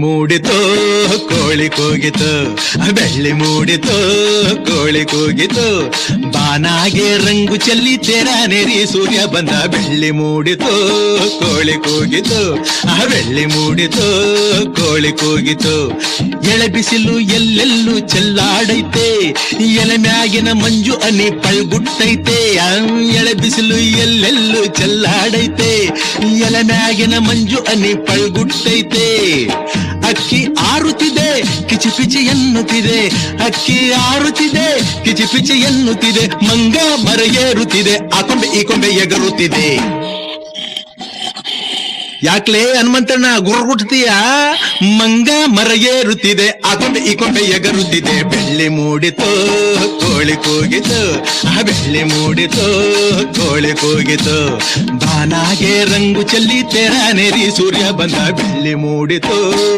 ಮೂಡಿತೋ, ಕೋಳಿ ಕೂಗಿತು, ಬೆಳ್ಳಿ ಮೂಡಿತು, ಕೋಳಿ ಕೂಗಿತು, ಬಾನಾಗೆ ರಂಗು ಚೆಲ್ಲಿ ತೆರ ನೆರಿ ಸೂರ್ಯ ಬಂದ, ಬೆಳ್ಳಿ ಮೂಡಿತು, ಕೋಳಿ ಕೂಗಿತು ಆ ಬೆಳ್ಳಿ ಮೂಡಿತು, ಕೋಳಿ ಕೂಗಿತು. ಎಳೆ ಬಿಸಿಲು ಎಲ್ಲೆಲ್ಲೂ ಚೆಲ್ಲಾಡೈತೆ ಎಲೆ ಮ್ಯಾಗಿನ ಮಂಜು ಅನಿ ಪಳ್ಗುಟ್ಟೈತೆ, ಎಳೆ ಬಿಸಿಲು ಎಲ್ಲೆಲ್ಲೂ ಚೆಲ್ಲಾಡೈತೆ ಎಲೆ ಮ್ಯಾಗಿನ ಮಂಜು ಅನಿ ಪಳ್ಗುಟ್ಟೈತೆ. ಕಿಚಿ ಪಿಚಿ ಎನ್ನುತ್ತಿದೆ, ಅಕ್ಕಿ ಆರುತ್ತಿದೆ, ಕಿಚಿ ಪಿಚಿ ಎನ್ನುತ್ತಿದೆ, ಮಂಗ ಮರ ಏರುತ್ತಿದೆ ಆ ಕೊಂಬೆ ಈ ಕೊಂಬೆ ಎಗರುತ್ತಿದೆ. ಯಾಕ್ಲೆ ಹನುಮಂತಣ್ಣ, ಗುರುಗುಟ್ತೀಯ? ಮಂಗ ಮರ ಏರುತ್ತಿದೆ ಆ ಕೊಂಬೆ ಈ ಕೊಂಬೆ ಎಗರುತ್ತಿದೆ. ಬೆಳ್ಳಿ ಮೂಡಿತು, ಕೋಳಿ ಕೂಗಿತು, ಆ ಬೆಳ್ಳಿ ಮೂಡಿತು, ಕೋಳಿ ಕೂಗಿತು. ಬಾನಾಗೆ ರಂಗು ಚೆಲ್ಲಿ ತೆರ ನೆರಿ ಸೂರ್ಯ ಬಂದ, ಬೆಳ್ಳಿ ಮೂಡಿತು.